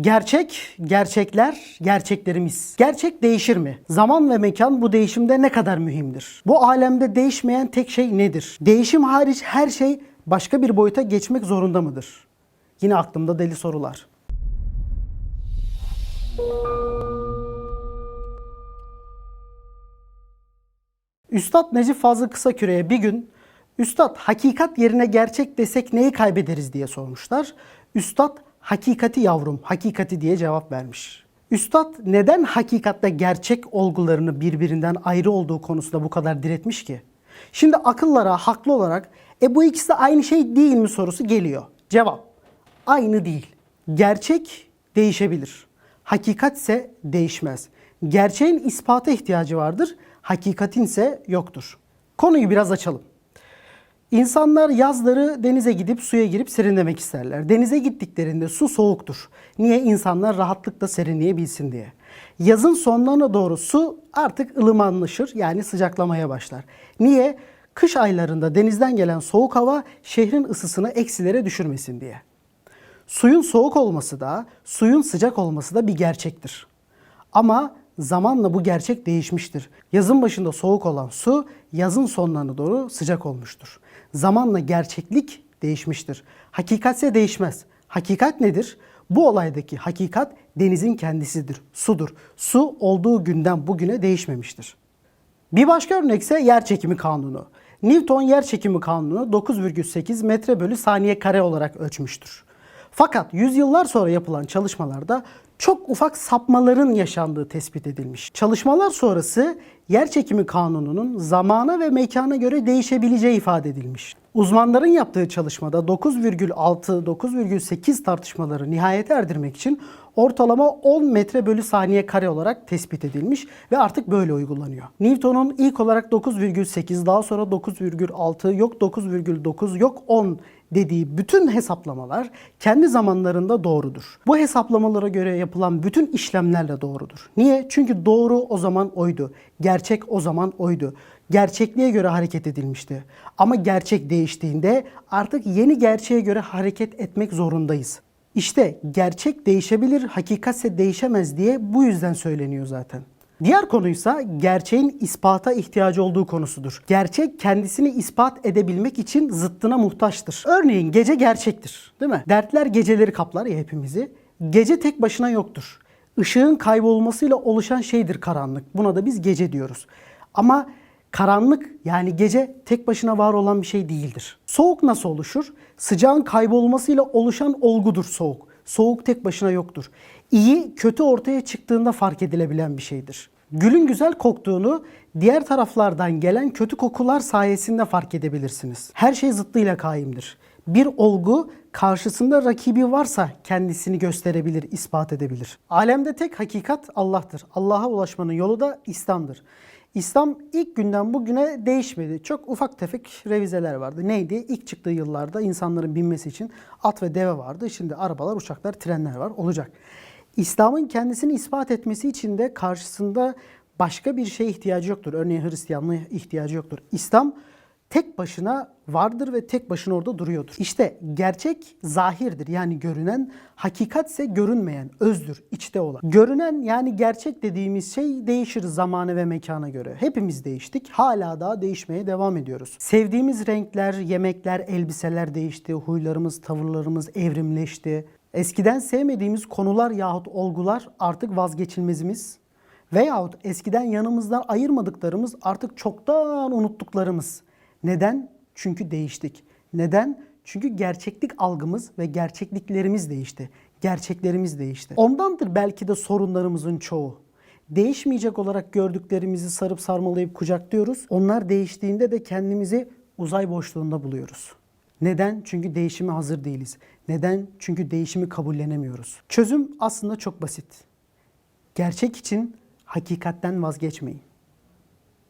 Gerçek, gerçekler, gerçeklerimiz. Gerçek değişir mi? Zaman ve mekan bu değişimde ne kadar mühimdir? Bu alemde değişmeyen tek şey nedir? Değişim hariç her şey başka bir boyuta geçmek zorunda mıdır? Yine aklımda deli sorular. Üstad Necip Fazıl Kısaküre'ye bir gün Üstad hakikat yerine gerçek desek neyi kaybederiz diye sormuşlar. Üstad hakikati yavrum, hakikati diye cevap vermiş. Üstad neden hakikatle gerçek olgularını birbirinden ayrı olduğu konusunda bu kadar diretmiş ki? Şimdi akıllara haklı olarak e bu ikisi aynı şey değil mi sorusu geliyor. Cevap aynı değil. Gerçek değişebilir. Hakikat ise değişmez. Gerçeğin ispata ihtiyacı vardır, hakikatin ise yoktur. Konuyu biraz açalım. İnsanlar yazları denize gidip suya girip serinlemek isterler. Denize gittiklerinde su soğuktur. Niye? İnsanlar rahatlıkla serinleyebilsin diye. Yazın sonlarına doğru su artık ılımanlaşır yani sıcaklamaya başlar. Niye? Kış aylarında denizden gelen soğuk hava şehrin ısısını eksilere düşürmesin diye. Suyun soğuk olması da, suyun sıcak olması da bir gerçektir. Ama zamanla bu gerçek değişmiştir. Yazın başında soğuk olan su, yazın sonlarına doğru sıcak olmuştur. Zamanla gerçeklik değişmiştir. Hakikatse değişmez. Hakikat nedir? Bu olaydaki hakikat denizin kendisidir, sudur. Su olduğu günden bugüne değişmemiştir. Bir başka örnekse yer çekimi kanunu. Newton yer çekimi kanunu 9,8 metre bölü saniye kare olarak ölçmüştür. Fakat yüzyıllar sonra yapılan çalışmalarda çok ufak sapmaların yaşandığı tespit edilmiş. Çalışmalar sonrası yer çekimi kanununun zamana ve mekana göre değişebileceği ifade edilmiş. Uzmanların yaptığı çalışmada 9,6-9,8 tartışmaları nihayete erdirmek için ortalama 10 metre bölü saniye kare olarak tespit edilmiş ve artık böyle uygulanıyor. Newton'un ilk olarak 9,8 daha sonra 9,6 yok 9,9 yok 10 dediği bütün hesaplamalar kendi zamanlarında doğrudur. Bu hesaplamalara göre yapılan bütün işlemler de doğrudur. Niye? Çünkü doğru o zaman oydu. Gerçek o zaman oydu. Gerçekliğe göre hareket edilmişti. Ama gerçek değiştiğinde artık yeni gerçeğe göre hareket etmek zorundayız. İşte gerçek değişebilir, hakikatse değişemez diye bu yüzden söyleniyor zaten. Diğer konuysa gerçeğin ispata ihtiyacı olduğu konusudur. Gerçek kendisini ispat edebilmek için zıttına muhtaçtır. Örneğin gece gerçektir, değil mi? Dertler geceleri kaplar ya hepimizi. Gece tek başına yoktur. Işığın kaybolmasıyla oluşan şeydir karanlık. Buna da biz gece diyoruz. Ama karanlık yani gece tek başına var olan bir şey değildir. Soğuk nasıl oluşur? Sıcağın kaybolmasıyla oluşan olgudur soğuk. Soğuk tek başına yoktur. İyi, kötü ortaya çıktığında fark edilebilen bir şeydir. Gülün güzel koktuğunu diğer taraflardan gelen kötü kokular sayesinde fark edebilirsiniz. Her şey zıttıyla kaimdir. Bir olgu karşısında rakibi varsa kendisini gösterebilir, ispat edebilir. Alemde tek hakikat Allah'tır. Allah'a ulaşmanın yolu da İslam'dır. İslam ilk günden bugüne değişmedi. Çok ufak tefek revizeler vardı. Neydi? İlk çıktığı yıllarda insanların binmesi için at ve deve vardı. Şimdi arabalar, uçaklar, trenler var. Olacak. İslam'ın kendisini ispat etmesi için de karşısında başka bir şeye ihtiyacı yoktur. Örneğin Hristiyanlığa ihtiyacı yoktur. İslam tek başına vardır ve tek başına orada duruyordur. İşte gerçek zahirdir yani görünen, hakikatse görünmeyen, özdür, içte olan. Görünen yani gerçek dediğimiz şey değişir zamana ve mekana göre. Hepimiz değiştik, hala daha değişmeye devam ediyoruz. Sevdiğimiz renkler, yemekler, elbiseler değişti, huylarımız, tavırlarımız evrimleşti. Eskiden sevmediğimiz konular yahut olgular artık vazgeçilmezimiz veyahut eskiden yanımızdan ayırmadıklarımız artık çoktan unuttuklarımız. Neden? Çünkü değiştik. Neden? Çünkü gerçeklik algımız ve gerçekliklerimiz değişti. Gerçeklerimiz değişti. Ondandır belki de sorunlarımızın çoğu. Değişmeyecek olarak gördüklerimizi sarıp sarmalayıp kucaklıyoruz. Onlar değiştiğinde de kendimizi uzay boşluğunda buluyoruz. Neden? Çünkü değişime hazır değiliz. Neden? Çünkü değişimi kabullenemiyoruz. Çözüm aslında çok basit. Gerçek için hakikatten vazgeçmeyin.